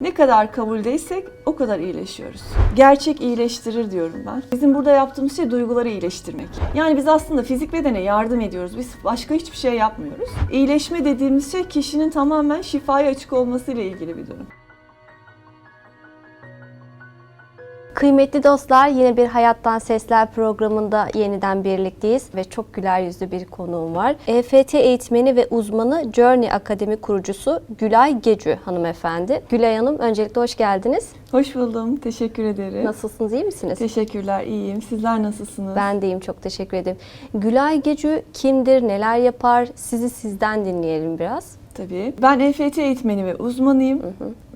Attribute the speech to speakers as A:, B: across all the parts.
A: Ne kadar kabuldeysek o kadar iyileşiyoruz. Gerçek iyileştirir diyorum ben. Bizim burada yaptığımız şey duyguları iyileştirmek. Yani biz aslında fizik bedene yardım ediyoruz. Biz başka hiçbir şey yapmıyoruz. İyileşme dediğimiz şey kişinin tamamen şifaya açık olmasıyla ilgili bir durum.
B: Kıymetli dostlar yine bir Hayattan Sesler programında yeniden birlikteyiz ve çok güler yüzlü bir konuğum var. EFT eğitmeni ve uzmanı Journey Akademi kurucusu Gülay Gecü hanımefendi. Gülay Hanım öncelikle hoş geldiniz.
A: Hoş buldum. Teşekkür ederim.
B: Nasılsınız iyi misiniz?
A: Teşekkürler. iyiyim. Sizler nasılsınız?
B: Ben deyim çok teşekkür ederim. Gülay Gecü kimdir, neler yapar? Sizi sizden dinleyelim biraz.
A: Tabii. Ben EFT eğitmeni ve uzmanıyım.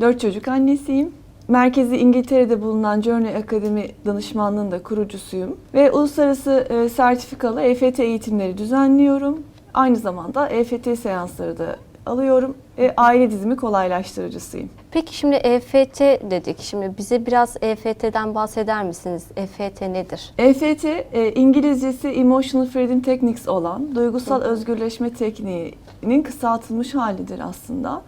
A: Dört çocuk annesiyim. Merkezi İngiltere'de bulunan Journey Akademi danışmanlığının da kurucusuyum. Ve uluslararası e, sertifikalı EFT eğitimleri düzenliyorum. Aynı zamanda EFT seansları da alıyorum. Ve aile dizimi kolaylaştırıcısıyım.
B: Peki şimdi EFT dedik. Şimdi bize biraz EFT'den bahseder misiniz? EFT nedir?
A: EFT e, İngilizcesi Emotional Freedom Techniques olan duygusal özgürleşme tekniğinin kısaltılmış halidir aslında.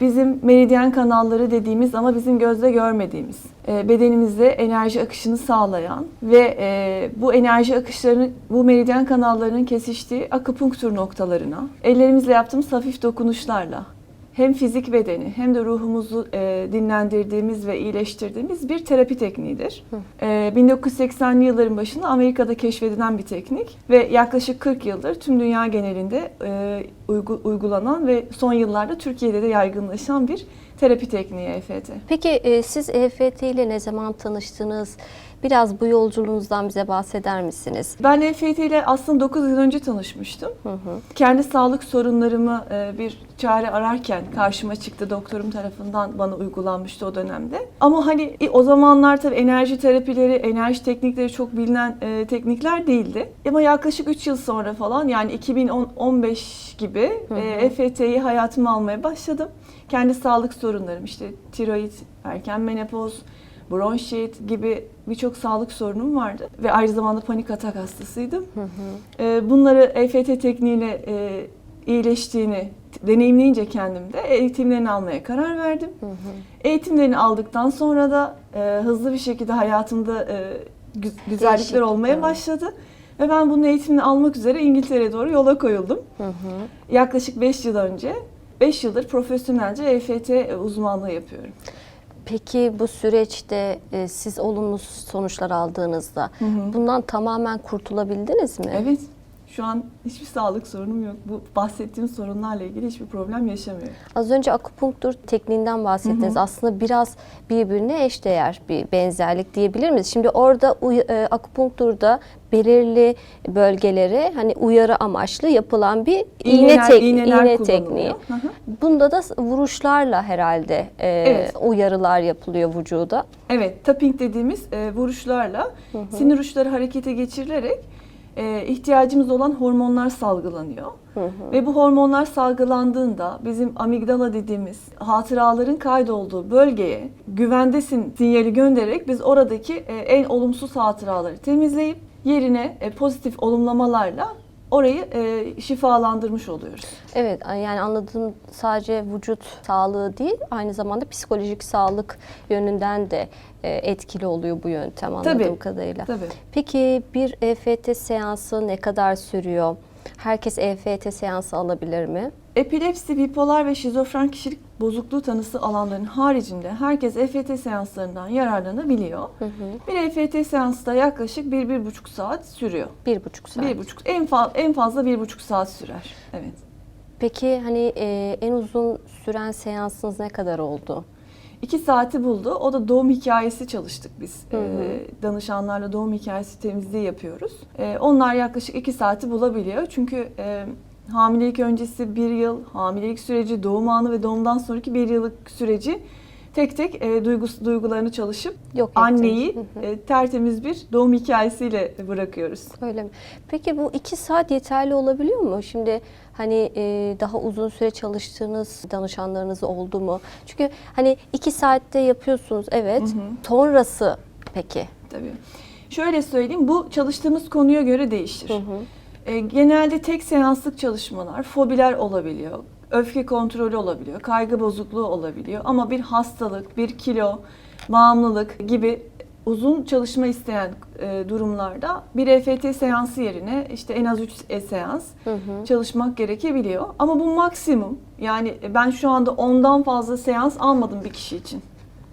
A: Bizim meridyen kanalları dediğimiz ama bizim gözle görmediğimiz, e, bedenimizde enerji akışını sağlayan ve e, bu enerji akışlarını bu meridyen kanallarının kesiştiği akupunktur noktalarına ellerimizle yaptığımız hafif dokunuşlarla hem fizik bedeni hem de ruhumuzu e, dinlendirdiğimiz ve iyileştirdiğimiz bir terapi tekniğidir. E, 1980'li yılların başında Amerika'da keşfedilen bir teknik ve yaklaşık 40 yıldır tüm dünya genelinde e, uygu- uygulanan ve son yıllarda Türkiye'de de yaygınlaşan bir terapi tekniği EFT.
B: Peki e, siz EFT ile ne zaman tanıştınız? Biraz bu yolculuğunuzdan bize bahseder misiniz?
A: Ben EFT ile aslında 9 yıl önce tanışmıştım. Kendi sağlık sorunlarımı e, bir çare ararken karşıma çıktı. Doktorum tarafından bana uygulanmıştı o dönemde. Ama hani e, o zamanlar tabii enerji terapileri, enerji teknikleri çok bilinen e, teknikler değildi. Ama yaklaşık 3 yıl sonra falan yani 2015 gibi e, EFT'yi hayatıma almaya başladım. Kendi sağlık sorunlarım işte tiroid, erken menopoz, bronşit gibi birçok sağlık sorunum vardı ve aynı zamanda panik atak hastasıydım. Ee, Bunları EFT tekniğiyle e, iyileştiğini deneyimleyince kendimde eğitimlerini almaya karar verdim. Eğitimlerini aldıktan sonra da e, hızlı bir şekilde hayatımda e, gü- güzellikler
B: Değişiklik,
A: olmaya
B: evet.
A: başladı. Ve ben bunun eğitimini almak üzere İngiltere'ye doğru yola koyuldum. Yaklaşık 5 yıl önce, 5 yıldır profesyonelce EFT uzmanlığı yapıyorum.
B: Peki bu süreçte e, siz olumlu sonuçlar aldığınızda bundan tamamen kurtulabildiniz mi?
A: Evet. Şu an hiçbir sağlık sorunum yok. Bu bahsettiğim sorunlarla ilgili hiçbir problem yaşamıyorum.
B: Az önce akupunktur tekniğinden bahsettiniz. Aslında biraz birbirine eşdeğer bir benzerlik diyebilir miyiz? Şimdi orada e, akupunkturda belirli bölgelere hani uyarı amaçlı yapılan bir iğne,
A: İğneler-
B: tek-
A: iğneler
B: iğne tekniği.
A: Hı hı.
B: Bunda da vuruşlarla herhalde e,
A: Evet.
B: uyarılar yapılıyor vücuda.
A: Evet, tapping dediğimiz e, vuruşlarla sinir uçları harekete geçirilerek e, ihtiyacımız olan hormonlar salgılanıyor. Ve bu hormonlar salgılandığında bizim amigdala dediğimiz hatıraların kaydolduğu bölgeye güvendesin sinyali göndererek biz oradaki e, en olumsuz hatıraları temizleyip yerine e, pozitif olumlamalarla orayı e, şifalandırmış oluyoruz.
B: Evet yani anladığım sadece vücut sağlığı değil aynı zamanda psikolojik sağlık yönünden de e, etkili oluyor bu yöntem anladığım
A: Tabii,
B: kadarıyla.
A: Tabii.
B: Peki bir EFT seansı ne kadar sürüyor? Herkes EFT seansı alabilir mi?
A: Epilepsi, bipolar ve şizofren kişilik bozukluğu tanısı alanların haricinde herkes EFT seanslarından yararlanabiliyor. Bir EFT seansı da yaklaşık 1-1,5 saat sürüyor.
B: Bir buçuk saat.
A: Bir buçuk, en, fa- en fazla 1,5 saat sürer. Evet.
B: Peki hani e, en uzun süren seansınız ne kadar oldu?
A: 2 saati buldu. O da doğum hikayesi çalıştık biz. Ee, danışanlarla doğum hikayesi temizliği yapıyoruz. Ee, onlar yaklaşık 2 saati bulabiliyor. Çünkü e, hamilelik öncesi bir yıl, hamilelik süreci, doğum anı ve doğumdan sonraki bir yıllık süreci tek tek e, duygus, duygularını çalışıp
B: Yok
A: anneyi.
B: Hı hı.
A: e, tertemiz bir doğum hikayesiyle bırakıyoruz.
B: Öyle mi? Peki bu iki saat yeterli olabiliyor mu? Şimdi hani e, daha uzun süre çalıştığınız danışanlarınız oldu mu? Çünkü hani iki saatte yapıyorsunuz evet. Sonrası peki?
A: Tabii. Şöyle söyleyeyim, bu çalıştığımız konuya göre değişir. E, genelde tek seanslık çalışmalar, fobiler olabiliyor. Öfke kontrolü olabiliyor, kaygı bozukluğu olabiliyor. Ama bir hastalık, bir kilo, bağımlılık gibi uzun çalışma isteyen e, durumlarda bir EFT seansı yerine işte en az 3 seans çalışmak gerekebiliyor. Ama bu maksimum. Yani ben şu anda ondan fazla seans almadım bir kişi için.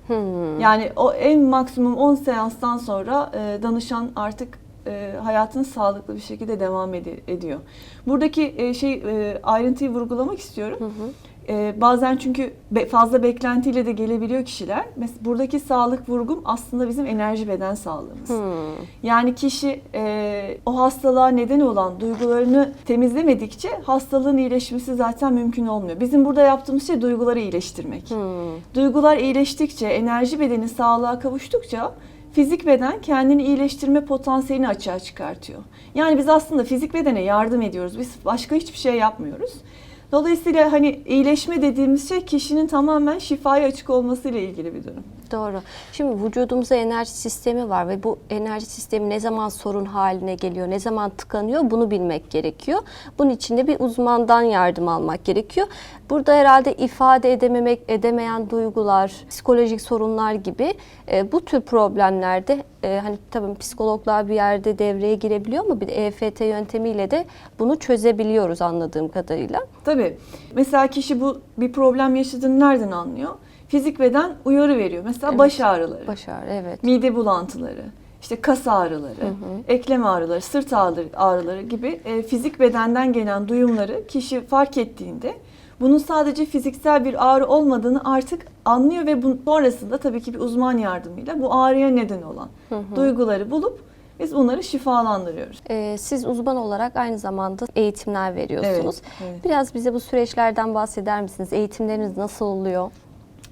B: Hmm.
A: Yani o en maksimum 10 seanstan sonra e, danışan artık e, hayatını sağlıklı bir şekilde devam edi- ediyor. Buradaki e, şey e, ayrıntıyı vurgulamak istiyorum. E, bazen çünkü be- fazla beklentiyle de gelebiliyor kişiler. Mesela buradaki sağlık vurgum aslında bizim enerji beden sağlığımız.
B: Hmm.
A: Yani kişi e, o hastalığa neden olan duygularını temizlemedikçe hastalığın iyileşmesi zaten mümkün olmuyor. Bizim burada yaptığımız şey duyguları iyileştirmek.
B: Hmm.
A: Duygular iyileştikçe, enerji bedeni sağlığa kavuştukça fizik beden kendini iyileştirme potansiyelini açığa çıkartıyor. Yani biz aslında fizik bedene yardım ediyoruz. Biz başka hiçbir şey yapmıyoruz. Dolayısıyla hani iyileşme dediğimiz şey kişinin tamamen şifaya açık olmasıyla ilgili bir durum.
B: Doğru. Şimdi vücudumuzda enerji sistemi var ve bu enerji sistemi ne zaman sorun haline geliyor, ne zaman tıkanıyor bunu bilmek gerekiyor. Bunun için de bir uzmandan yardım almak gerekiyor. Burada herhalde ifade edememek, edemeyen duygular, psikolojik sorunlar gibi e, bu tür problemlerde e, hani tabii psikologlar bir yerde devreye girebiliyor ama bir EFT yöntemiyle de bunu çözebiliyoruz anladığım kadarıyla.
A: Tabii. Mesela kişi bu bir problem yaşadığını nereden anlıyor? Fizik beden uyarı veriyor. Mesela
B: Evet.
A: baş ağrıları,
B: Başarı evet.
A: mide bulantıları, işte kas ağrıları, eklem ağrıları, sırt ağrıları, ağrıları gibi e, fizik bedenden gelen duyumları kişi fark ettiğinde bunun sadece fiziksel bir ağrı olmadığını artık anlıyor ve bu, sonrasında tabii ki bir uzman yardımıyla bu ağrıya neden olan duyguları bulup biz bunları şifalandırıyoruz.
B: Ee, siz uzman olarak aynı zamanda eğitimler veriyorsunuz.
A: Evet, evet.
B: Biraz bize bu süreçlerden bahseder misiniz? Eğitimleriniz nasıl oluyor?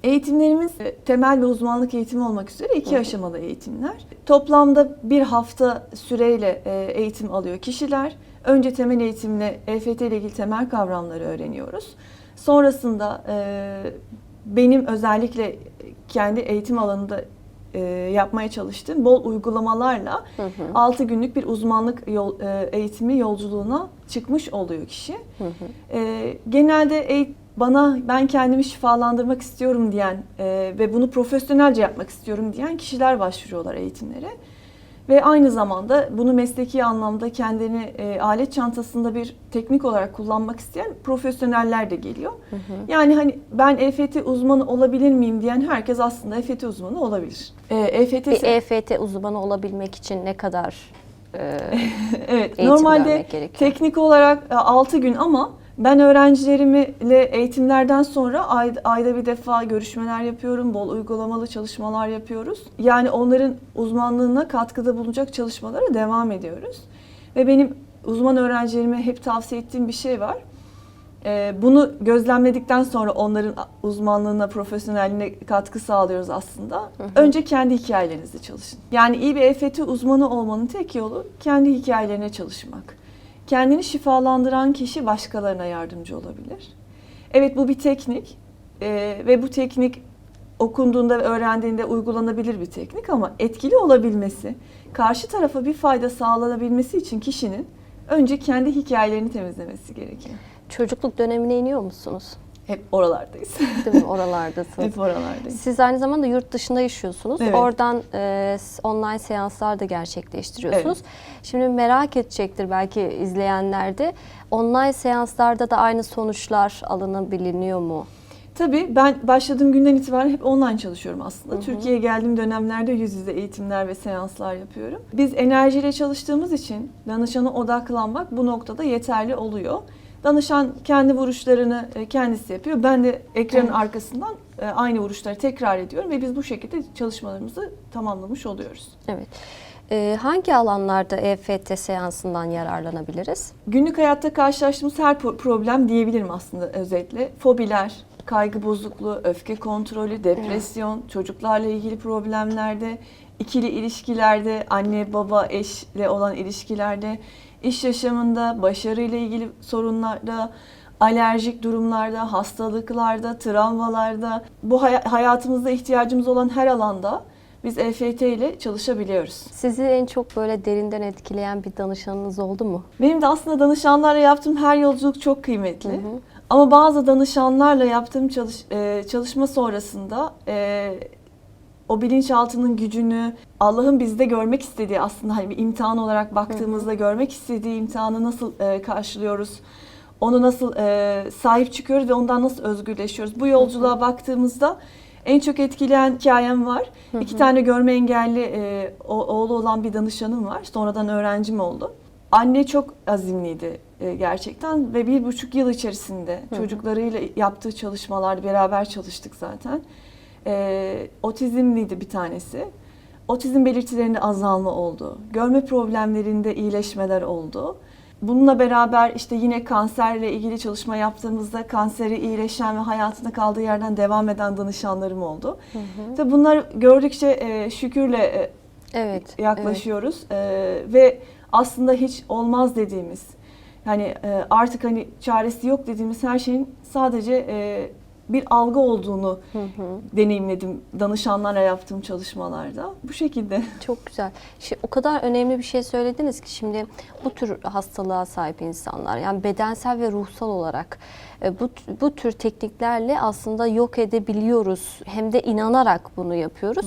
A: Eğitimlerimiz e, temel ve uzmanlık eğitimi olmak üzere iki aşamalı eğitimler. Toplamda bir hafta süreyle e, eğitim alıyor kişiler. Önce temel eğitimle EFT ile ilgili temel kavramları öğreniyoruz. Sonrasında e, benim özellikle kendi eğitim alanında e, yapmaya çalıştığım bol uygulamalarla 6 günlük bir uzmanlık yol, e, eğitimi yolculuğuna çıkmış oluyor kişi. E, genelde eğit- bana ben kendimi şifalandırmak istiyorum diyen e, ve bunu profesyonelce yapmak istiyorum diyen kişiler başvuruyorlar eğitimlere. Ve aynı zamanda bunu mesleki anlamda kendini e, alet çantasında bir teknik olarak kullanmak isteyen profesyoneller de geliyor. Yani hani ben EFT uzmanı olabilir miyim diyen herkes aslında EFT uzmanı olabilir. E, EFT
B: Bir EFT uzmanı olabilmek için ne kadar e,
A: Evet,
B: Eğitim
A: normalde teknik olarak 6 gün ama ben öğrencilerimle eğitimlerden sonra ay- ayda bir defa görüşmeler yapıyorum, bol uygulamalı çalışmalar yapıyoruz. Yani onların uzmanlığına katkıda bulunacak çalışmalara devam ediyoruz. Ve benim uzman öğrencilerime hep tavsiye ettiğim bir şey var. Ee, Bunu gözlemledikten sonra onların uzmanlığına, profesyonelliğine katkı sağlıyoruz aslında. Önce kendi hikayelerinizde çalışın. Yani iyi bir EFT uzmanı olmanın tek yolu kendi hikayelerine çalışmak. Kendini şifalandıran kişi başkalarına yardımcı olabilir. Evet bu bir teknik Ee, ve bu teknik okunduğunda ve öğrendiğinde uygulanabilir bir teknik ama etkili olabilmesi, karşı tarafa bir fayda sağlanabilmesi için kişinin önce kendi hikayelerini temizlemesi gerekiyor.
B: çocukluk dönemine iniyor musunuz?
A: Hep oralardayız.
B: Değil mi? Oralardasınız.
A: Hep oralardayız.
B: Siz aynı zamanda yurt dışında yaşıyorsunuz.
A: Evet.
B: Oradan e, online seanslar da gerçekleştiriyorsunuz. Şimdi merak edecektir belki izleyenler de. Online seanslarda da aynı sonuçlar alınabiliyor mu?
A: Tabii ben başladığım günden itibaren hep online çalışıyorum aslında. Türkiye'ye geldiğim dönemlerde yüz yüze eğitimler ve seanslar yapıyorum. Biz enerjiyle çalıştığımız için danışana odaklanmak bu noktada yeterli oluyor. Danışan kendi vuruşlarını e, kendisi yapıyor. Ben de ekranın arkasından e, aynı vuruşları tekrar ediyorum ve biz bu şekilde çalışmalarımızı tamamlamış oluyoruz.
B: Evet. E, hangi alanlarda EFT seansından yararlanabiliriz?
A: Günlük hayatta karşılaştığımız her problem diyebilirim aslında özetle. Fobiler, kaygı bozukluğu, öfke kontrolü, depresyon, çocuklarla ilgili problemlerde, ikili ilişkilerde, anne baba eşle olan ilişkilerde, iş yaşamında, başarıyla ilgili sorunlarda, alerjik durumlarda, hastalıklarda, travmalarda, bu hay- hayatımızda ihtiyacımız olan her alanda biz EFT ile çalışabiliyoruz.
B: Sizi en çok böyle derinden etkileyen bir danışanınız oldu mu?
A: Benim de aslında danışanlarla yaptığım her yolculuk çok kıymetli. Ama bazı danışanlarla yaptığım çalış, e, çalışma sonrasında e, o bilinçaltının gücünü Allah'ın bizde görmek istediği aslında hani bir imtihan olarak baktığımızda görmek istediği imtihanı nasıl e, karşılıyoruz? Onu nasıl e, sahip çıkıyoruz ve ondan nasıl özgürleşiyoruz? Bu yolculuğa baktığımızda en çok etkileyen hikayem var. İki tane görme engelli e, o- oğlu olan bir danışanım var. Sonradan öğrencim oldu. Anne çok azimliydi e, gerçekten ve bir buçuk yıl içerisinde çocuklarıyla yaptığı çalışmalarda beraber çalıştık zaten. E, otizmliydi bir tanesi. Otizm belirtilerinde azalma oldu. Görme problemlerinde iyileşmeler oldu. Bununla beraber işte yine kanserle ilgili çalışma yaptığımızda kanseri iyileşen ve hayatında kaldığı yerden devam eden danışanlarım oldu. Tabii bunlar gördükçe e, şükürle e,
B: Evet.
A: yaklaşıyoruz E, ve aslında hiç olmaz dediğimiz yani e, artık hani çaresi yok dediğimiz her şeyin sadece e, bir algı olduğunu deneyimledim danışanlarla yaptığım çalışmalarda. Bu şekilde.
B: Çok güzel. Şimdi o kadar önemli bir şey söylediniz ki şimdi bu tür hastalığa sahip insanlar yani bedensel ve ruhsal olarak e, bu bu tür tekniklerle aslında yok edebiliyoruz. Hem de inanarak bunu yapıyoruz.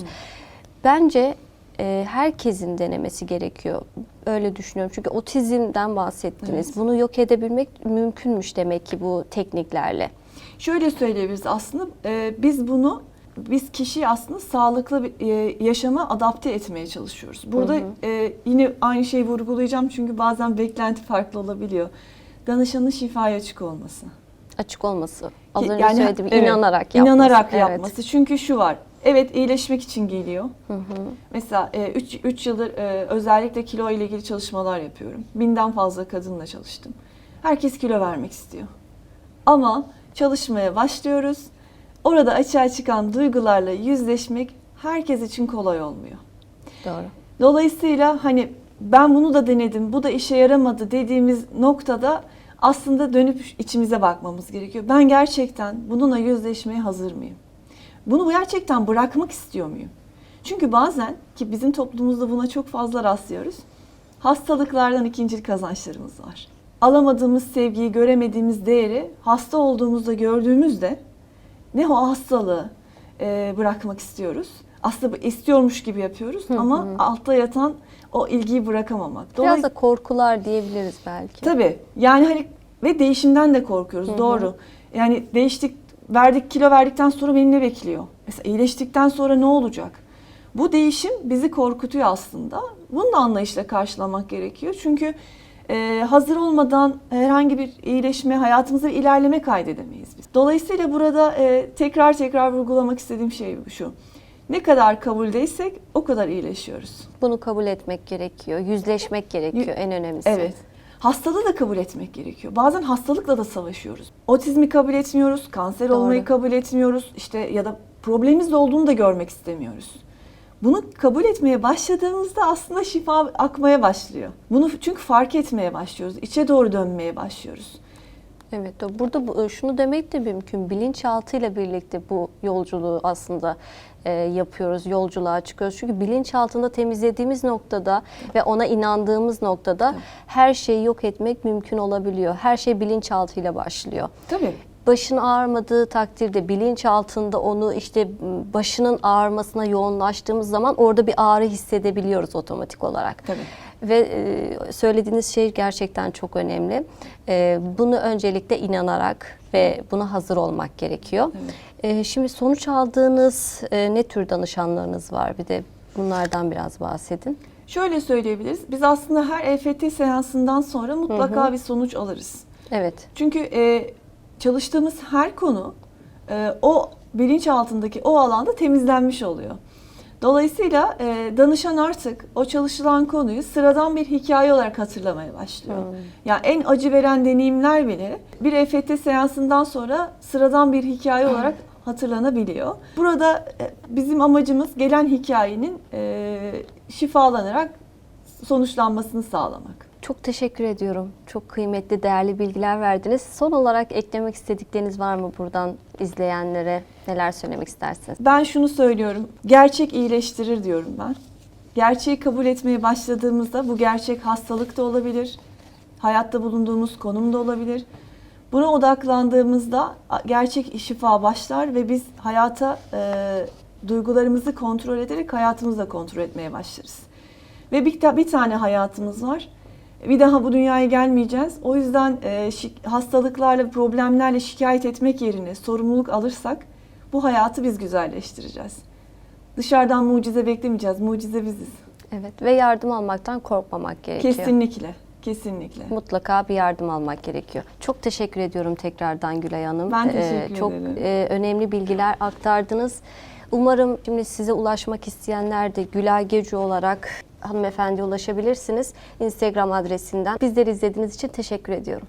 B: Bence e, herkesin denemesi gerekiyor. Öyle düşünüyorum. Çünkü otizmden bahsettiniz.
A: Evet.
B: Bunu yok edebilmek mümkünmüş demek ki bu tekniklerle.
A: Şöyle söyleyebiliriz aslında e, biz bunu biz kişiyi aslında sağlıklı bir e, yaşama adapte etmeye çalışıyoruz. Burada e, yine aynı şeyi vurgulayacağım çünkü bazen beklenti farklı olabiliyor. Danışanın şifaya açık olması.
B: Açık olması. Az önce söylediğim
A: evet,
B: inanarak yapması.
A: İnanarak
B: Evet.
A: yapması. Çünkü şu var. Evet iyileşmek için geliyor. Mesela 3 yıldır e, özellikle kilo ile ilgili çalışmalar yapıyorum. Binden fazla kadınla çalıştım. Herkes kilo vermek istiyor. Ama çalışmaya başlıyoruz. Orada açığa çıkan duygularla yüzleşmek herkes için kolay olmuyor.
B: Doğru.
A: Dolayısıyla hani ben bunu da denedim, bu da işe yaramadı dediğimiz noktada aslında dönüp içimize bakmamız gerekiyor. Ben gerçekten bununla yüzleşmeye hazır mıyım? Bunu gerçekten bırakmak istiyor muyum? Çünkü bazen ki bizim toplumumuzda buna çok fazla rastlıyoruz. Hastalıklardan ikincil kazançlarımız var. Alamadığımız sevgiyi, göremediğimiz değeri hasta olduğumuzda gördüğümüzde ne o hastalığı e, bırakmak istiyoruz. Aslında istiyormuş gibi yapıyoruz ama altta yatan o ilgiyi bırakamamak.
B: Biraz da korkular diyebiliriz belki.
A: Tabii. Yani hani ve değişimden de korkuyoruz. Doğru. Yani değiştik, verdik kilo verdikten sonra beni ne bekliyor? Mesela iyileştikten sonra ne olacak? Bu değişim bizi korkutuyor aslında. Bunu da anlayışla karşılamak gerekiyor. Çünkü e, hazır olmadan herhangi bir iyileşme, hayatımızda bir ilerleme kaydedemeyiz biz. Dolayısıyla burada e, tekrar tekrar vurgulamak istediğim şey şu. Ne kadar kabuldeysek o kadar iyileşiyoruz.
B: Bunu kabul etmek gerekiyor, yüzleşmek gerekiyor en önemlisi.
A: Evet. Hastalığı da kabul etmek gerekiyor. Bazen hastalıkla da savaşıyoruz. Otizmi kabul etmiyoruz, kanser
B: Doğru.
A: olmayı kabul etmiyoruz. işte ya da problemimiz olduğunu da görmek istemiyoruz. Bunu kabul etmeye başladığımızda aslında şifa akmaya başlıyor. Bunu çünkü fark etmeye başlıyoruz. içe doğru dönmeye başlıyoruz.
B: Evet, burada bu- şunu demek de mümkün. Bilinçaltıyla birlikte bu yolculuğu aslında e, yapıyoruz, yolculuğa çıkıyoruz. Çünkü bilinçaltında temizlediğimiz noktada ve ona inandığımız noktada her şeyi yok etmek mümkün olabiliyor. Her şey bilinçaltıyla başlıyor.
A: Tabii.
B: Başın ağrımadığı takdirde bilinç altında onu işte başının ağrımasına yoğunlaştığımız zaman orada bir ağrı hissedebiliyoruz otomatik olarak.
A: Tabii.
B: Ve e, söylediğiniz şey gerçekten çok önemli. E, bunu öncelikle inanarak ve buna hazır olmak gerekiyor. E, şimdi sonuç aldığınız e, ne tür danışanlarınız var? Bir de bunlardan biraz bahsedin.
A: Şöyle söyleyebiliriz. Biz aslında her EFT seansından sonra mutlaka bir sonuç alırız.
B: Evet.
A: Çünkü e, çalıştığımız her konu e, o bilinç altındaki o alanda temizlenmiş oluyor. Dolayısıyla e, danışan artık o çalışılan konuyu sıradan bir hikaye olarak hatırlamaya başlıyor. Yani en acı veren deneyimler bile bir EFT seansından sonra sıradan bir hikaye olarak hatırlanabiliyor. Burada e, bizim amacımız gelen hikayenin e, şifalanarak sonuçlanmasını sağlamak.
B: Çok teşekkür ediyorum. Çok kıymetli, değerli bilgiler verdiniz. Son olarak eklemek istedikleriniz var mı buradan izleyenlere? Neler söylemek istersiniz?
A: Ben şunu söylüyorum. Gerçek iyileştirir diyorum ben. Gerçeği kabul etmeye başladığımızda bu gerçek hastalık da olabilir. Hayatta bulunduğumuz konum da olabilir. Buna odaklandığımızda gerçek şifa başlar ve biz hayata e, duygularımızı kontrol ederek hayatımızı da kontrol etmeye başlarız. Ve bir, bir tane hayatımız var. Bir daha bu dünyaya gelmeyeceğiz. O yüzden e, hastalıklarla, problemlerle şikayet etmek yerine sorumluluk alırsak bu hayatı biz güzelleştireceğiz. Dışarıdan mucize beklemeyeceğiz. Mucize biziz.
B: Evet ve yardım almaktan korkmamak gerekiyor.
A: Kesinlikle. Kesinlikle.
B: Mutlaka bir yardım almak gerekiyor. Çok teşekkür ediyorum tekrardan Gülay Hanım.
A: Ben teşekkür
B: çok
A: ederim.
B: e, önemli bilgiler aktardınız. Umarım şimdi size ulaşmak isteyenler de Gülay Gece olarak hanımefendiye ulaşabilirsiniz. Instagram adresinden. Bizleri izlediğiniz için teşekkür ediyorum.